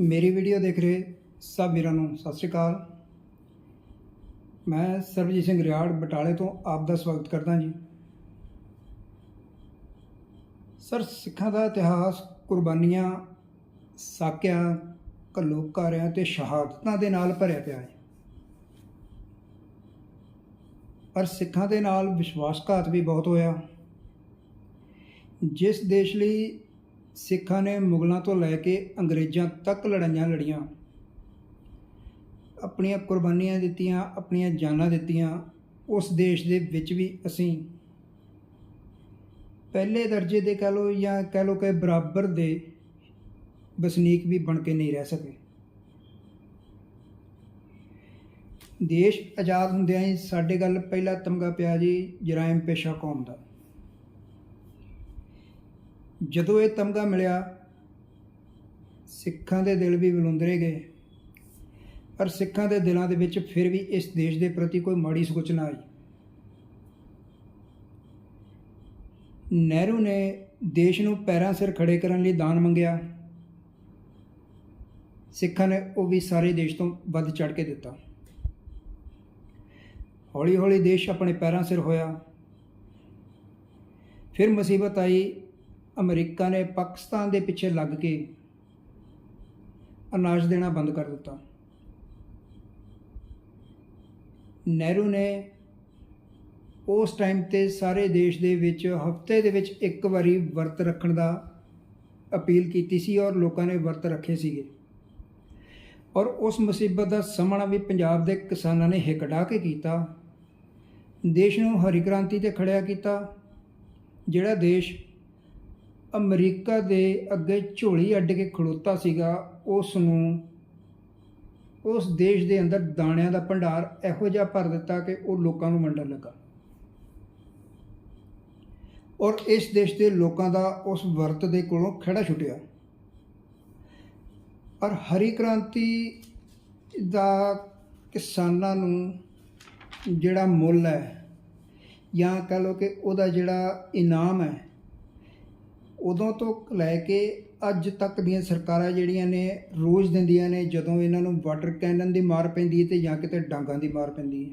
ਮੇਰੀ ਵੀਡੀਓ ਦੇਖ ਰਹੇ ਸਭ ਵੀਰਾਂ ਨੂੰ ਸਤਿ ਸ਼੍ਰੀ ਅਕਾਲ। ਮੈਂ ਸਰਬਜੀਤ ਸਿੰਘ ਰਿਆੜ ਬਟਾਲੇ ਤੋਂ ਆਪ ਦਾ ਸਵਾਗਤ ਕਰਦਾ ਜੀ। ਸਰ, ਸਿੱਖਾਂ ਦਾ ਇਤਿਹਾਸ, ਕੁਰਬਾਨੀਆਂ, ਸਾਕਿਆਂ, ਘੱਲੂਘਾਰਿਆਂ ਤੇ ਸ਼ਹਾਦਤਾਂ ਦੇ ਨਾਲ ਭਰਿਆ ਪਿਆ ਹੈ। ਪਰ ਸਿੱਖਾਂ ਦੇ ਨਾਲ ਵਿਸ਼ਵਾਸਘਾਤ ਵੀ ਬਹੁਤ ਹੋਇਆ। ਜਿਸ ਦੇਸ਼ ਲਈ ਸਿੱਖਾਂ ਨੇ ਮੁਗਲਾਂ ਤੋਂ ਲੈ ਕੇ ਅੰਗਰੇਜ਼ਾਂ ਤੱਕ ਲੜਾਈਆਂ ਲੜੀਆਂ। ਆਪਣੀਆਂ ਕੁਰਬਾਨੀਆਂ ਦਿੱਤੀਆਂ, ਆਪਣੀਆਂ ਜਾਨਾਂ ਦਿੱਤੀਆਂ। ਉਸ ਦੇਸ਼ ਦੇ ਵਿੱਚ ਵੀ ਅਸੀਂ ਪਹਿਲੇ ਦਰਜੇ ਦੇ ਕਹ ਲਓ ਜਾਂ ਕਹ ਲਓ ਕਿ ਬਰਾਬਰ ਦੇ ਵਸਨੀਕ ਵੀ ਬਣ ਕੇ ਨਹੀਂ ਰਹਿ ਸਕੇ। ਦੇਸ਼ ਆਜ਼ਾਦ ਹੁੰਦਿਆਂ ਹੀ ਸਾਡੇ ਗੱਲ ਪਹਿਲਾ ਤਮਗਾ ਪਿਆ ਜੀ ਜਰਾਇਮ ਪੇਸ਼ਾ ਕੌਮ ਦਾ। ਜਦੋਂ ਇਹ ਤਮਗਾ ਮਿਲਿਆ, ਸਿੱਖਾਂ ਦੇ ਦਿਲ ਵੀ ਵਿਲੁੰਦਰੇ ਗਏ। ਪਰ ਸਿੱਖਾਂ ਦੇ ਦਿਲਾਂ ਦੇ ਵਿੱਚ ਫਿਰ ਵੀ ਇਸ ਦੇਸ਼ ਦੇ ਪ੍ਰਤੀ ਕੋਈ ਮਾੜੀ ਸੋਚ ਨਾ ਆਈ। ਨਹਿਰੂ ਨੇ ਦੇਸ਼ ਨੂੰ ਪੈਰਾਂ ਸਿਰ ਖੜੇ ਕਰਨ ਲਈ ਦਾਨ ਮੰਗਿਆ। ਸਿੱਖਾਂ ਨੇ ਉਹ ਵੀ ਸਾਰੇ ਦੇਸ਼ ਤੋਂ ਵੱਧ ਚੜ ਕੇ ਦਿੱਤਾ। ਹੌਲੀ ਹੌਲੀ ਦੇਸ਼ ਆਪਣੇ ਪੈਰਾਂ ਸਿਰ ਹੋਇਆ। ਫਿਰ ਮੁਸੀਬਤ ਆਈ ਅਮਰੀਕਾ ਨੇ ਪਾਕਿਸਤਾਨ ਦੇ ਪਿੱਛੇ ਲੱਗ ਕੇ ਅਨਾਜ ਦੇਣਾ ਬੰਦ ਕਰ ਦਿੱਤਾ। ਨਹਿਰੂ ਨੇ ਉਸ ਟਾਈਮ ਤੇ ਸਾਰੇ ਦੇਸ਼ ਦੇ ਵਿੱਚ ਹਫ਼ਤੇ ਦੇ ਵਿੱਚ ਇੱਕ ਵਾਰੀ ਵਰਤ ਰੱਖਣ ਦਾ ਅਪੀਲ ਕੀਤੀ ਸੀ ਔਰ ਲੋਕਾਂ ਨੇ ਵਰਤ ਰੱਖੇ ਸੀਗੇ। ਔਰ ਉਸ ਮੁਸੀਬਤ ਦਾ ਸਾਹਮਣਾ ਵੀ ਪੰਜਾਬ ਦੇ ਕਿਸਾਨਾਂ ਨੇ ਹਿੱਕ ਕੇ ਕੀਤਾ। ਦੇਸ਼ ਨੂੰ ਹਰੀ ਕ੍ਰਾਂਤੀ ਤੇ ਖੜਿਆ ਕੀਤਾ, ਜਿਹੜਾ ਦੇਸ਼ ਅਮਰੀਕਾ ਦੇ ਅੱਗੇ ਝੋਲੀ ਅੱਡ ਕੇ ਖੜੋਤਾ ਸੀਗਾ ਉਸ ਨੂੰ ਉਸ ਦੇਸ਼ ਦੇ ਅੰਦਰ ਦਾਣਿਆਂ ਦਾ ਭੰਡਾਰ ਇਹੋ ਜਿਹਾ ਭਰ ਦਿੱਤਾ ਕਿ ਉਹ ਲੋਕਾਂ ਨੂੰ ਵੰਡਣ ਲੱਗਾ। ਔਰ ਇਸ ਦੇਸ਼ ਦੇ ਲੋਕਾਂ ਦਾ ਉਸ ਵਰਤ ਦੇ ਕੋਲੋਂ ਖੜਾ ਛੁੱਟਿਆ। ਔਰ ਹਰੀ ਕ੍ਰਾਂਤੀ ਦਾ ਕਿਸਾਨਾਂ ਨੂੰ ਜਿਹੜਾ ਮੁੱਲ ਹੈ ਜਾਂ ਕਹ ਲਓ ਕਿ ਉਹਦਾ ਜਿਹੜਾ ਇਨਾਮ ਹੈ ਉਦੋਂ ਤੋਂ ਲੈ ਕੇ ਅੱਜ ਤੱਕ ਦੀਆਂ ਸਰਕਾਰਾਂ ਜਿਹੜੀਆਂ ਨੇ, ਰੋਜ਼ ਦਿੰਦੀਆਂ ਨੇ, ਜਦੋਂ ਇਹਨਾਂ ਨੂੰ ਵਾਟਰ ਕੈਨਨ ਦੀ ਮਾਰ ਪੈਂਦੀ ਹੈ ਤੇ ਜਾਂ ਕਿਤੇ ਡਾਂਗਾਂ ਦੀ ਮਾਰ ਪੈਂਦੀ ਹੈ।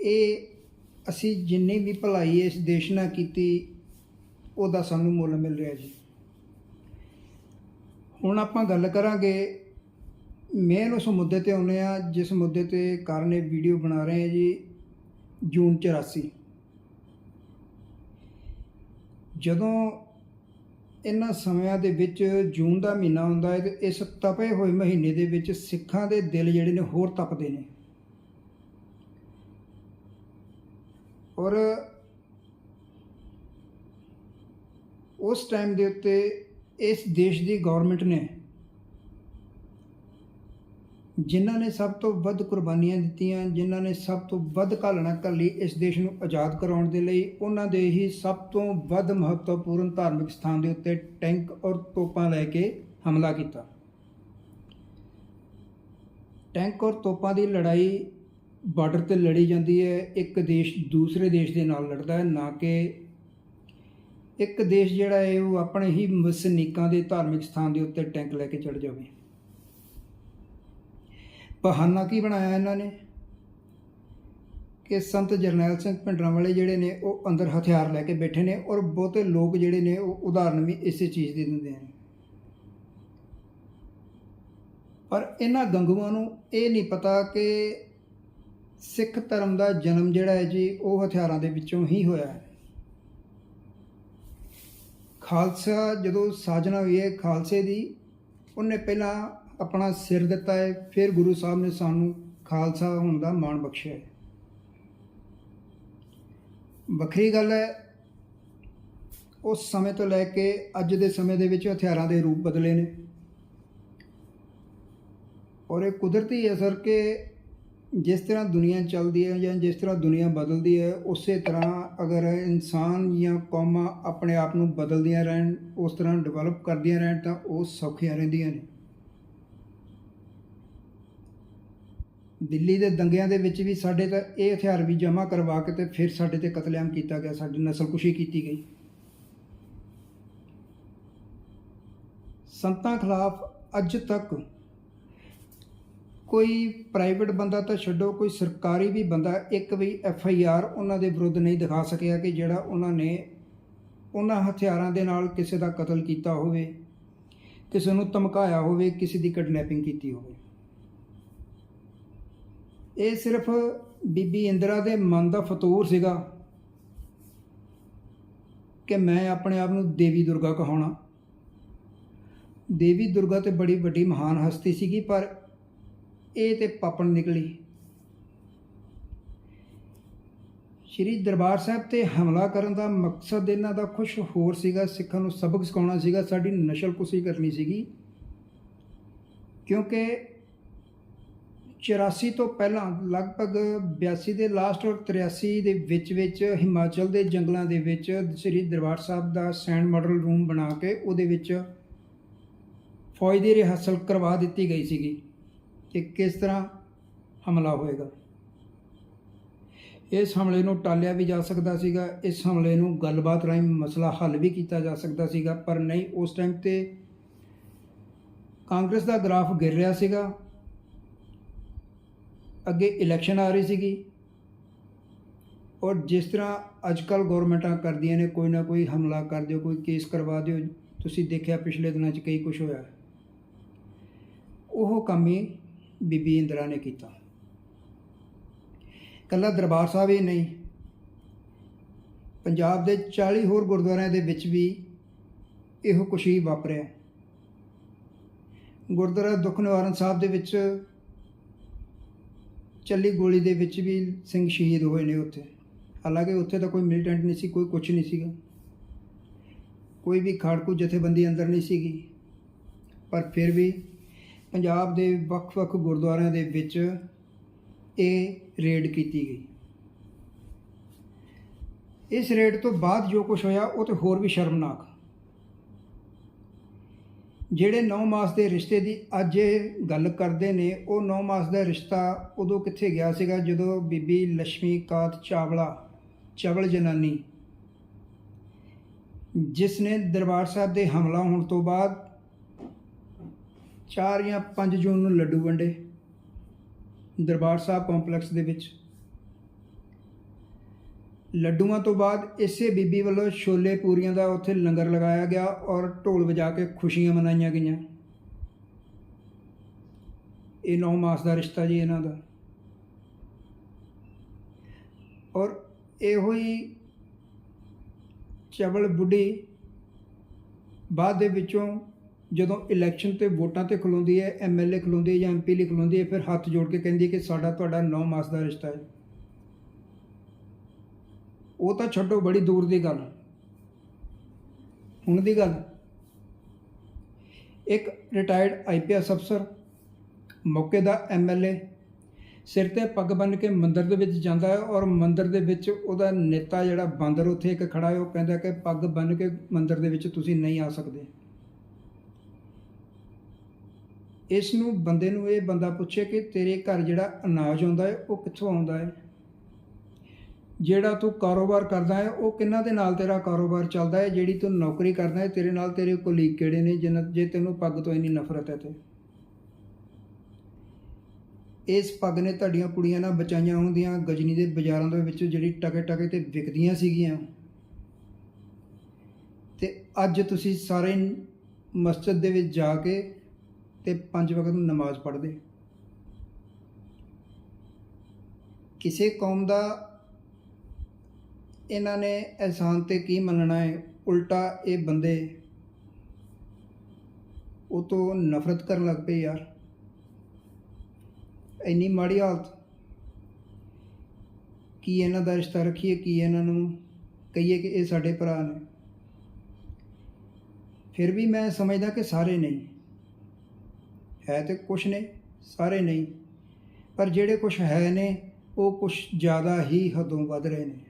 ਇਹ ਅਸੀਂ ਜਿੰਨੀ ਵੀ ਭਲਾਈ ਇਸ ਦੇਸ਼ ਨਾਲ ਕੀਤੀ, ਉਹਦਾ ਸਾਨੂੰ ਮੁੱਲ ਮਿਲ ਰਿਹਾ ਜੀ। ਹੁਣ ਆਪਾਂ ਗੱਲ ਕਰਾਂਗੇ ਮੇਨ ਉਸ ਮੁੱਦੇ ਤੇ ਆਉਂਦੇ ਆ ਜਿਸ ਮੁੱਦੇ ਤੇ ਕਾਰਨ ਇਹ ਵੀਡੀਓ ਬਣਾ ਰਹੇ ਆ ਜੀ, ਜੂਨ 84 ਜਦੋਂ ਇਹਨਾਂ ਸਮਿਆਂ ਦੇ ਵਿੱਚ ਜੂਨ ਦਾ ਮਹੀਨਾ ਹੁੰਦਾ ਹੈ ਤੇ ਇਸ ਤਪੇ ਹੋਏ ਮਹੀਨੇ ਦੇ ਵਿੱਚ ਸਿੱਖਾਂ ਦੇ ਦਿਲ ਜਿਹੜੇ ਨੇ ਹੋਰ ਤਪਦੇ ਨੇ। ਔਰ ਉਸ ਟਾਈਮ ਦੇ ਉੱਤੇ ਇਸ ਦੇਸ਼ ਦੀ ਗਵਰਨਮੈਂਟ ਨੇ ਜਿਨ੍ਹਾਂ ਨੇ ਸਭ ਤੋਂ ਵੱਧ ਕੁਰਬਾਨੀਆਂ ਦਿੱਤੀਆਂ, ਜਿਨ੍ਹਾਂ ਨੇ ਸਭ ਤੋਂ ਵੱਧ ਘਾਲਣਾ ਘੱਲੀ ਇਸ ਦੇਸ਼ ਨੂੰ ਆਜ਼ਾਦ ਕਰਾਉਣ ਦੇ ਲਈ, ਉਹਨਾਂ ਦੇ ਹੀ ਸਭ ਤੋਂ ਵੱਧ ਮਹੱਤਵਪੂਰਨ ਧਾਰਮਿਕ ਸਥਾਨ ਦੇ ਉੱਤੇ ਟੈਂਕ ਔਰ ਤੋਪਾਂ ਲੈ ਕੇ ਹਮਲਾ ਕੀਤਾ। ਟੈਂਕ ਔਰ ਤੋਪਾਂ ਦੀ ਲੜਾਈ ਬਾਰਡਰ ਤੇ ਲੜੀ ਜਾਂਦੀ ਹੈ। ਇੱਕ ਦੇਸ਼ ਦੂਸਰੇ ਦੇਸ਼ ਦੇ ਨਾਲ ਲੜਦਾ ਹੈ, ਨਾ ਕਿ ਇੱਕ ਦੇਸ਼ ਜਿਹੜਾ ਹੈ, ਉਹ ਆਪਣੇ ਹੀ ਵਸਨੀਕਾਂ ਦੇ ਧਾਰਮਿਕ ਸਥਾਨ ਦੇ ਉੱਤੇ ਟੈਂਕ ਲੈ ਕੇ ਚੜ ਜਾਵੇ। ਬਹਾਨਾ ਕੀ ਬਣਾਇਆ ਇਹਨਾਂ ਨੇ? ਕਿ ਸੰਤ ਜਰਨੈਲ ਸਿੰਘ ਭਿੰਡਰਾਂ ਵਾਲੇ ਜਿਹੜੇ ਨੇ, ਉਹ ਅੰਦਰ ਹਥਿਆਰ ਲੈ ਕੇ ਬੈਠੇ ਨੇ ਔਰ ਬਹੁਤੇ ਲੋਕ ਜਿਹੜੇ ਨੇ, ਉਹ ਉਦਾਹਰਨ ਵੀ ਇਸੇ ਚੀਜ਼ ਦੀ ਦਿੰਦੇ ਨੇ। ਪਰ ਇਹਨਾਂ ਗੰਗੂਆਂ ਨੂੰ ਇਹ ਨਹੀਂ ਪਤਾ ਕਿ ਸਿੱਖ ਧਰਮ ਦਾ ਜਨਮ ਜਿਹੜਾ ਹੈ ਜੀ, ਉਹ ਹਥਿਆਰਾਂ ਦੇ ਵਿੱਚੋਂ ਹੀ ਹੋਇਆ ਹੈ। ਖਾਲਸਾ ਜਦੋਂ ਸਾਜਨਾ ਹੋਈ ਹੈ ਖਾਲਸੇ ਦੀ, ਉਹਨੇ ਪਹਿਲਾਂ ਆਪਣਾ ਸਿਰ ਦਿੱਤਾ ਹੈ, ਫਿਰ ਗੁਰੂ ਸਾਹਿਬ ਨੇ ਸਾਨੂੰ ਖਾਲਸਾ ਹੋਣ ਦਾ ਮਾਣ ਬਖਸ਼ਿਆ ਹੈ। ਵੱਖਰੀ ਗੱਲ ਹੈ, ਉਸ ਸਮੇਂ ਤੋਂ ਲੈ ਕੇ ਅੱਜ ਦੇ ਸਮੇਂ ਦੇ ਵਿੱਚ ਹਥਿਆਰਾਂ ਦੇ ਰੂਪ ਬਦਲੇ ਨੇ। ਔਰ ਇਹ ਕੁਦਰਤੀ ਅਸਰ ਕਿ ਜਿਸ ਤਰ੍ਹਾਂ ਦੁਨੀਆ ਚੱਲਦੀ ਹੈ ਜਾਂ ਜਿਸ ਤਰ੍ਹਾਂ ਦੁਨੀਆ ਬਦਲਦੀ ਹੈ, ਉਸੇ ਤਰ੍ਹਾਂ ਅਗਰ ਇਨਸਾਨ ਜਾਂ ਕੌਮਾਂ ਆਪਣੇ ਆਪ ਨੂੰ ਬਦਲਦੀਆਂ ਰਹਿਣ, ਉਸ ਤਰ੍ਹਾਂ ਡਿਵੈਲਪ ਕਰਦੀਆਂ ਰਹਿਣ, ਤਾਂ ਉਹ ਸੌਖੀਆਂ ਰਹਿੰਦੀਆਂ ਨੇ। ਦਿੱਲੀ ਦੇ ਦੰਗਿਆਂ ਦੇ ਵਿੱਚ ਵੀ ਸਾਡੇ ਤਾਂ ਇਹ ਹਥਿਆਰ ਵੀ ਜਮ੍ਹਾਂ ਕਰਵਾ ਕੇ ਤੇ ਫਿਰ ਸਾਡੇ ਤੇ ਕਤਲੇਆਮ ਕੀਤਾ ਗਿਆ, ਸਾਡੀ ਨਸਲਕੁਸ਼ੀ ਕੀਤੀ ਗਈ। ਸੰਤਾਂ ਖਿਲਾਫ ਅੱਜ ਤੱਕ ਕੋਈ ਪ੍ਰਾਈਵੇਟ ਬੰਦਾ ਤਾਂ ਛੱਡੋ, ਕੋਈ ਸਰਕਾਰੀ ਵੀ ਬੰਦਾ ਇੱਕ ਵੀ ਐਫ ਆਈ ਆਰ ਉਹਨਾਂ ਦੇ ਵਿਰੁੱਧ ਨਹੀਂ ਦਿਖਾ ਸਕਿਆ ਕਿ ਜਿਹੜਾ ਉਹਨਾਂ ਨੇ ਉਹਨਾਂ ਹਥਿਆਰਾਂ ਦੇ ਨਾਲ ਕਿਸੇ ਦਾ ਕਤਲ ਕੀਤਾ ਹੋਵੇ, ਕਿਸੇ ਨੂੰ ਧਮਕਾਇਆ ਹੋਵੇ, ਕਿਸੇ ਦੀ ਕਿਡਨੈਪਿੰਗ ਕੀਤੀ ਹੋਵੇ। ਇਹ ਸਿਰਫ ਬੀਬੀ ਇੰਦਰਾ ਦੇ ਮਨ ਦਾ ਫਤੂਰ ਸੀਗਾ ਕਿ ਮੈਂ ਆਪਣੇ ਆਪ ਨੂੰ ਦੇਵੀ ਦੁਰਗਾ ਕਹਾਉਣਾ। ਦੇਵੀ ਦੁਰਗਾ ਤੇ ਬੜੀ ਵੱਡੀ ਮਹਾਨ ਹਸਤੀ ਸੀਗੀ, ਪਰ ਇਹ ਤੇ ਪਾਪਣ ਨਿਕਲੀ। ਸ਼੍ਰੀ ਦਰਬਾਰ ਸਾਹਿਬ ਤੇ ਹਮਲਾ ਕਰਨ ਦਾ ਮਕਸਦ ਇਹਨਾਂ ਦਾ ਕੁਝ ਹੋਰ ਸੀਗਾ, ਸਿੱਖਾਂ ਨੂੰ ਸਬਕ ਸਿਖਾਉਣਾ ਸੀਗਾ, ਸਾਡੀ ਨਸ਼ਲਕੁਸ਼ੀ ਕਰਨੀ ਸੀਗੀ, ਕਿਉਂਕਿ 84 ਤੋਂ ਪਹਿਲਾਂ, ਲਗਭਗ 82 ਦੇ ਲਾਸਟ ਔਰ 83 ਦੇ ਵਿੱਚ ਵਿੱਚ, ਹਿਮਾਚਲ ਦੇ ਜੰਗਲਾਂ ਦੇ ਵਿੱਚ, ਸ੍ਰੀ ਦਰਬਾਰ ਸਾਹਿਬ ਦਾ ਸੈਂਡ ਮਾਡਲ ਰੂਮ ਬਣਾ ਕੇ ਉਹਦੇ ਵਿੱਚ ਫੌਜ ਦੀ ਰਿਹਰਸਲ ਕਰਵਾ ਦਿੱਤੀ ਗਈ ਸੀਗੀ ਕਿ ਕਿਸ ਤਰ੍ਹਾਂ ਹਮਲਾ ਹੋਏਗਾ। ਇਸ ਹਮਲੇ ਨੂੰ ਟਾਲਿਆ ਵੀ ਜਾ ਸਕਦਾ ਸੀਗਾ, ਇਸ ਹਮਲੇ ਨੂੰ ਗੱਲਬਾਤ ਰਾਹੀਂ ਮਸਲਾ ਹੱਲ ਵੀ ਕੀਤਾ ਜਾ ਸਕਦਾ ਸੀਗਾ, ਪਰ ਨਹੀਂ, ਉਸ ਟਾਈਮ ਤੇ ਕਾਂਗਰਸ ਦਾ ਗ੍ਰਾਫ ਗਿਰ ਰਿਹਾ ਸੀਗਾ। ਅੱਗੇ ਇਲੈਕਸ਼ਨ ਆ ਰਹੀ ਸੀਗੀ। ਔਰ ਜਿਸ ਤਰ੍ਹਾਂ ਅੱਜ ਅੱਜਕੱਲ ਗਵਰਨਮੈਂਟਾਂ ਕਰਦੀਆਂ ਨੇ, ਕੋਈ ਨਾ ਕੋਈ ਹਮਲਾ ਕਰ ਦਿਓ, ਕੋਈ ਕੇਸ ਕਰਵਾ ਦਿਓ। ਤੁਸੀਂ ਦੇਖਿਆ ਪਿਛਲੇ ਦਿਨਾਂ 'ਚ ਕਈ ਕੁਝ ਹੋਇਆ। ਉਹ ਕੰਮ ਹੀ ਬੀਬੀ ਇੰਦਰਾ ਨੇ ਕੀਤਾ। ਕੱਲਾ ਦਰਬਾਰ ਸਾਹਿਬ ਹੀ ਨਹੀਂ, ਪੰਜਾਬ ਦੇ 40 ਹੋਰ ਗੁਰਦੁਆਰਿਆਂ ਦੇ ਵਿੱਚ ਵੀ ਇਹੋ ਕੁਛ ਹੀ ਵਾਪਰਿਆ। ਗੁਰਦੁਆਰਾ ਦੁੱਖ ਨਿਵਾਰਨ ਸਾਹਿਬ ਦੇ ਵਿੱਚ ਚੱਲੀ ਗੋਲੀ ਦੇ ਵਿੱਚ ਵੀ ਸਿੰਘ ਸ਼ਹੀਦ ਹੋਏ ਨੇ ਉੱਥੇ। ਹਾਲਾਂਕਿ ਉੱਥੇ ਤਾਂ ਕੋਈ ਮਿਲੀਟੈਂਟ ਨਹੀਂ ਸੀ, ਕੋਈ ਕੁਝ ਨਹੀਂ ਸੀਗਾ। ਕੋਈ ਵੀ ਖਾੜਕੂ ਜਥੇਬੰਦੀ ਅੰਦਰ ਨਹੀਂ ਸੀਗੀ। ਪਰ ਫਿਰ ਵੀ ਪੰਜਾਬ ਦੇ ਵੱਖ-ਵੱਖ ਗੁਰਦੁਆਰਿਆਂ ਦੇ ਵਿੱਚ ਇਹ ਰੇਡ ਕੀਤੀ ਗਈ। ਇਸ ਰੇਡ ਤੋਂ ਬਾਅਦ ਜੋ ਕੁਝ ਹੋਇਆ, ਉਹ ਤੇ ਹੋਰ ਵੀ ਸ਼ਰਮਨਾਕ। ਜਿਹੜੇ 9 ਮਾਸ ਦੇ ਰਿਸ਼ਤੇ ਦੀ ਅੱਜ ਇਹ ਗੱਲ ਕਰਦੇ ਨੇ, ਉਹ 9 ਮਾਸ ਦਾ ਰਿਸ਼ਤਾ ਉਦੋਂ ਕਿੱਥੇ ਗਿਆ ਸੀਗਾ? ਜਦੋਂ ਬੀਬੀ ਲక్ష్ਮੀ ਕਾਤ ਚਾਵਲਾ, ਚਵਲ ਜਨਾਨੀ ਜਿਸ ਨੇ ਦਰਬਾਰ ਸਾਹਿਬ ਦੇ ਹਮਲਾ ਹੋਣ ਤੋਂ ਬਾਅਦ 4 ਜਾਂ 5 ਜੂਨ ਨੂੰ ਲੱਡੂ ਵੰਡੇ ਦਰਬਾਰ ਸਾਹਿਬ ਕੰਪਲੈਕਸ ਦੇ ਵਿੱਚ। ਲੱਡੂਆਂ ਤੋਂ ਬਾਅਦ ਇਸੇ ਬੀਬੀ ਵੱਲੋਂ ਛੋਲੇ ਪੂਰੀਆਂ ਦਾ ਉੱਥੇ ਲੰਗਰ ਲਗਾਇਆ ਗਿਆ ਔਰ ਢੋਲ ਵਜਾ ਕੇ ਖੁਸ਼ੀਆਂ ਮਨਾਈਆਂ ਗਈਆਂ। ਇਹ 9 ਮਾਸ ਦਾ ਰਿਸ਼ਤਾ ਜੀ ਇਹਨਾਂ ਦਾ। ਔਰ ਇਹੋ ਹੀ ਚਵਲ ਬੁੱਢੀ ਬਾਅਦ ਦੇ ਵਿੱਚੋਂ ਜਦੋਂ ਇਲੈਕਸ਼ਨ ਤੇ ਵੋਟਾਂ ਤੇ ਖਲੋਂਦੀ ਹੈ ਐਮਐਲਏ ਖਲੋਂਦੀ ਹੈ ਜਾਂ ਐਮਪੀ ਲਈ ਖਲੋਂਦੀ ਹੈ, ਫਿਰ ਹੱਥ ਜੋੜ ਕੇ ਕਹਿੰਦੀ ਹੈ ਕਿ ਸਾਡਾ ਤੁਹਾਡਾ 9 ਮਾਸ ਦਾ ਰਿਸ਼ਤਾ ਹੈ। ਉਹ ਤਾਂ ਛੱਡੋ, ਬੜੀ ਦੂਰ ਦੀ ਗੱਲ। ਹੁਣ ਦੀ ਗੱਲ। ਇੱਕ ਰਿਟਾਇਰਡ ਆਈਪੀਐਸ ਅਫਸਰ ਮੌਕੇ ਦਾ ਐਮਐਲਏ ਸਿਰ ਤੇ ਪੱਗ ਬੰਨ ਕੇ ਮੰਦਰ ਦੇ ਵਿੱਚ ਜਾਂਦਾ ਹੈ ਔਰ ਮੰਦਰ ਦੇ ਵਿੱਚ ਉਹਦਾ ਨੇਤਾ ਜਿਹੜਾ ਬਾਂਦਰ ਉੱਥੇ ਇੱਕ ਖੜਾ ਹੈ, ਉਹ ਕਹਿੰਦਾ ਕਿ ਪੱਗ ਬੰਨ ਕੇ ਮੰਦਰ ਦੇ ਵਿੱਚ ਤੁਸੀਂ ਨਹੀਂ ਆ ਸਕਦੇ। ਇਸ ਨੂੰ ਬੰਦੇ ਨੂੰ ਇਹ ਬੰਦਾ ਪੁੱਛੇ ਕਿ ਤੇਰੇ ਘਰ ਜਿਹੜਾ ਅਨਾਜ ਆਉਂਦਾ ਹੈ, ਉਹ ਕਿੱਥੋਂ ਆਉਂਦਾ ਹੈ? ਜਿਹੜਾ ਤੂੰ ਕਾਰੋਬਾਰ ਕਰਦਾ ਹੈ, ਉਹ ਕਿੰਨਾ ਦੇ ਨਾਲ ਤੇਰਾ ਕਾਰੋਬਾਰ ਚੱਲਦਾ ਹੈ, ਜਿਹੜੀ ਤੂੰ ਨੌਕਰੀ ਕਰਦਾ ਹੈ, ਤੇਰੇ ਨਾਲ ਤੇਰੇ ਕੋਲੀਗ ਕਿਹੜੇ ਨੇ ਜਿਨ੍ਹਾਂ ਜੇ ਤੈਨੂੰ ਪੱਗ ਤੋਂ ਇੰਨੀ ਨਫ਼ਰਤ ਹੈ ਤੇ। ਇਸ ਪੱਗ ਨੇ ਤੁਹਾਡੀਆਂ ਕੁੜੀਆਂ ਨਾਲ ਬਚਾਈਆਂ ਹੁੰਦੀਆਂ, ਗਜਨੀ ਦੇ ਬਾਜ਼ਾਰਾਂ ਦੇ ਵਿੱਚ ਜਿਹੜੀ ਟਕੇ ਟਕੇ ਤੇ ਵਿਕਦੀਆਂ ਸੀਗੀਆਂ। ਤੇ ਅੱਜ ਤੁਸੀਂ ਸਾਰੇ ਮਸਜਿਦ ਦੇ ਵਿੱਚ ਜਾ ਕੇ ਤੇ ਪੰਜ ਵਕਤ ਨਮਾਜ਼ ਪੜ੍ਹਦੇ। ਕਿਸੇ ਕੌਮ ਦਾ ਇਹਨਾਂ ਨੇ ਅਹਿਸਾਨ ਤੇ ਕੀ ਮੰਨਣਾ ਹੈ? ਉਲਟਾ ਇਹ ਬੰਦੇ ਉਹ ਤੋਂ ਨਫ਼ਰਤ ਕਰਨ ਲੱਗ ਪਏ ਯਾਰ। ਇੰਨੀ ਮਾੜੀ ਹਾਲਤ। ਕੀ ਇਹਨਾਂ ਦਾ ਰਿਸ਼ਤਾ ਰੱਖੀਏ, ਕੀ ਇਹਨਾਂ ਨੂੰ ਕਹੀਏ ਕਿ ਇਹ ਸਾਡੇ ਭਰਾ ਨੇ? ਫਿਰ ਵੀ ਮੈਂ ਸਮਝਦਾ ਕਿ ਸਾਰੇ ਨਹੀਂ। ਹੈ ਤੇ ਕੁਛ ਨੇ, ਸਾਰੇ ਨਹੀਂ। ਪਰ ਜਿਹੜੇ ਕੁਛ ਹੈ ਨੇ, ਉਹ ਕੁਛ ਜ਼ਿਆਦਾ ਹੀ ਹੱਦੋਂ ਵੱਧ ਰਹੇ ਨੇ।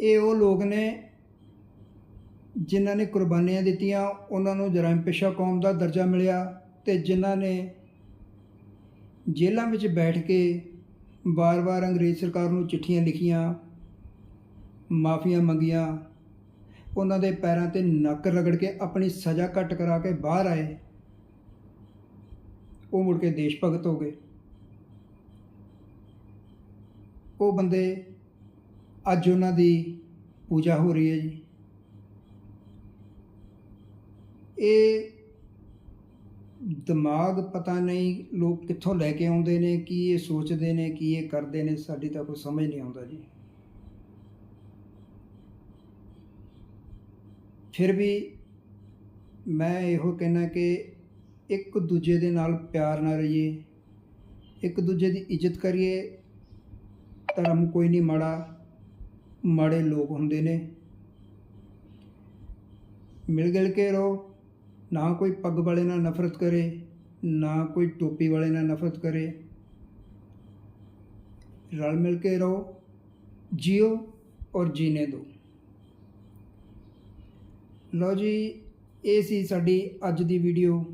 ਇਹ ਉਹ ਲੋਕ ਨੇ ਜਿਨ੍ਹਾਂ ਨੇ ਕੁਰਬਾਨੀਆਂ ਦਿੱਤੀਆਂ, ਉਹਨਾਂ ਨੂੰ ਜਰਾਇਮ ਪੇਸ਼ਾ ਕੌਮ ਦਾ ਦਰਜਾ ਮਿਲਿਆ ਤੇ ਜਿਨ੍ਹਾਂ ਨੇ ਜੇਲ੍ਹਾਂ ਵਿੱਚ ਬੈਠ ਕੇ ਵਾਰ-ਵਾਰ ਅੰਗਰੇਜ਼ ਸਰਕਾਰ ਨੂੰ ਚਿੱਠੀਆਂ ਲਿਖੀਆਂ, ਮਾਫੀਆਂ ਮੰਗੀਆਂ, ਉਹਨਾਂ ਦੇ ਪੈਰਾਂ ਤੇ ਨੱਕ ਰਗੜ ਕੇ ਆਪਣੀ ਸਜ਼ਾ ਘੱਟ ਕਰਾ ਕੇ ਬਾਹਰ ਆਏ, ਉਹ ਮੁੜ ਕੇ ਦੇਸ਼ ਭਗਤ ਹੋ ਗਏ। ਉਹ ਬੰਦੇ ਅੱਜ ਉਹਨਾਂ ਦੀ ਪੂਜਾ ਹੋ ਰਹੀ ਹੈ ਜੀ। ਇਹ ਦਿਮਾਗ ਪਤਾ ਨਹੀਂ ਲੋਕ ਕਿੱਥੋਂ ਲੈ ਕੇ ਆਉਂਦੇ ਨੇ, ਕੀ ਇਹ ਸੋਚਦੇ ਨੇ, ਕੀ ਇਹ ਕਰਦੇ ਨੇ, ਸਾਡੀ ਤਾਂ ਕੋਈ ਸਮਝ ਨਹੀਂ ਆਉਂਦਾ ਜੀ। ਫਿਰ ਵੀ ਮੈਂ ਇਹੋ ਕਹਿਣਾ ਕਿ ਇੱਕ ਦੂਜੇ ਦੇ ਨਾਲ ਪਿਆਰ ਨਾਲ ਰਹੀਏ, ਇੱਕ ਦੂਜੇ ਦੀ ਇੱਜ਼ਤ ਕਰੀਏ, ਧਰਮ ਕੋਈ ਨਹੀਂ ਮਾੜਾ। ਮਾੜੇ ਲੋਕ ਹੁੰਦੇ ਨੇ। ਮਿਲ ਗਿਲ ਕੇ ਰਹੋ, ਨਾ ਕੋਈ ਪੱਗ ਵਾਲੇ ਨਾਲ ਨਫ਼ਰਤ ਕਰੇ, ਨਾ ਕੋਈ ਟੋਪੀ ਵਾਲੇ ਨਾਲ ਨਫ਼ਰਤ ਕਰੇ। ਰਲ ਮਿਲ ਕੇ ਰਹੋ, ਜਿਓ ਔਰ ਜੀਨੇ ਦਿਓ ਲਓ ਜੀ, ਇਹ ਸੀ ਸਾਡੀ ਅੱਜ ਦੀ ਵੀਡੀਓ।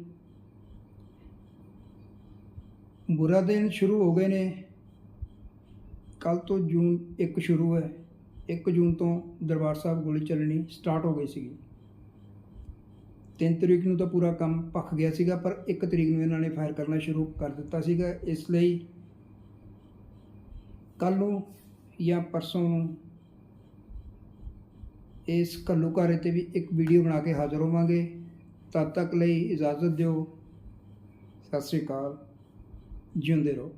ਬੁਰਾ ਦਿਨ ਸ਼ੁਰੂ ਹੋ ਗਏ ਨੇ। ਕੱਲ ਤੋਂ ਜੂਨ 1 ਸ਼ੁਰੂ ਹੈ। 1 ਜੂਨ ਤੋਂ ਦਰਬਾਰ ਸਾਹਿਬ ਗੋਲੀ ਚੱਲਣੀ ਸਟਾਰਟ ਹੋ ਗਈ ਸੀਗੀ। 3 ਤਰੀਕ ਨੂੰ ਤਾਂ ਪੂਰਾ ਕੰਮ ਭੱਖ ਗਿਆ ਸੀਗਾ, ਪਰ 1 ਤਰੀਕ ਨੂੰ ਇਹਨਾਂ ਨੇ ਫਾਇਰ ਕਰਨਾ ਸ਼ੁਰੂ ਕਰ ਦਿੱਤਾ ਸੀਗਾ। ਇਸ ਲਈ ਕੱਲ ਨੂੰ ਜਾਂ ਪਰਸੋਂ ਨੂੰ ਇਸ ਘੱਲੂਘਾਰੇ ਤੇ ਵੀ ਇੱਕ ਵੀਡੀਓ ਬਣਾ ਕੇ ਹਾਜ਼ਰ ਹੋਵਾਂਗੇ। ਤਦ ਤੱਕ ਲਈ ਇਜਾਜ਼ਤ ਦਿਓ। ਸਤਿ ਸ੍ਰੀ ਅਕਾਲ। ਜਿਉਂਦੇ ਰਹੋ।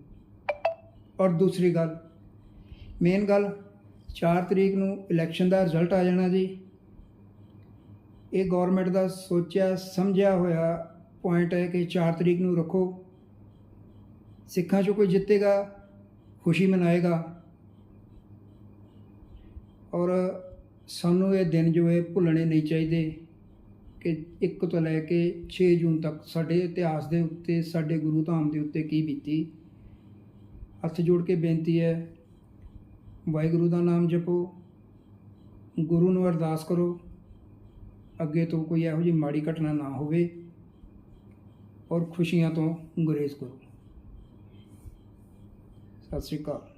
ਔਰ ਦੂਸਰੀ ਗੱਲ, ਮੇਨ ਗੱਲ 4 ਤਰੀਕ ਨੂੰ ਇਲੈਕਸ਼ਨ ਦਾ ਰਿਜ਼ਲਟ ਆ ਜਾਣਾ ਜੀ। ਇਹ ਗਵਰਨਮੈਂਟ ਦਾ ਸੋਚਿਆ, ਸਮਝਿਆ ਹੋਇਆ ਪੁਆਇੰਟ ਹੈ ਕਿ 4 ਤਰੀਕ ਨੂੰ ਰੱਖੋ। ਸਿੱਖਾਂ 'ਚੋਂ ਕੋਈ ਜਿੱਤੇਗਾ, ਖੁਸ਼ੀ ਮਨਾਏਗਾ। ਔਰ ਸਾਨੂੰ ਇਹ ਦਿਨ ਜੋ ਹੈ ਭੁੱਲਣੇ ਨਹੀਂ ਚਾਹੀਦੇ ਕਿ 1 ਤੋਂ ਲੈ ਕੇ 6 ਜੂਨ ਤੱਕ ਸਾਡੇ ਇਤਿਹਾਸ ਦੇ ਉੱਤੇ, ਸਾਡੇ ਗੁਰੂ ਧਾਮ ਦੇ ਉੱਤੇ ਕੀ ਬੀਤੀ। ਹੱਥ ਜੋੜ ਕੇ ਬੇਨਤੀ ਹੈ ਵਾਹਿਗੁਰੂ ਦਾ ਨਾਮ ਜਪੋ, ਗੁਰੂ ਨੂੰ ਅਰਦਾਸ ਕਰੋ, ਅੱਗੇ ਤੋਂ ਕੋਈ ਇਹੋ ਜਿਹੀ ਮਾੜੀ ਘਟਨਾ ਨਾ ਹੋਵੇ ਔਰ ਖੁਸ਼ੀਆਂ ਤੋਂ ਗੁਰੇਜ਼ ਕਰੋ। ਸਤਿ ਸ਼੍ਰੀ ਅਕਾਲ।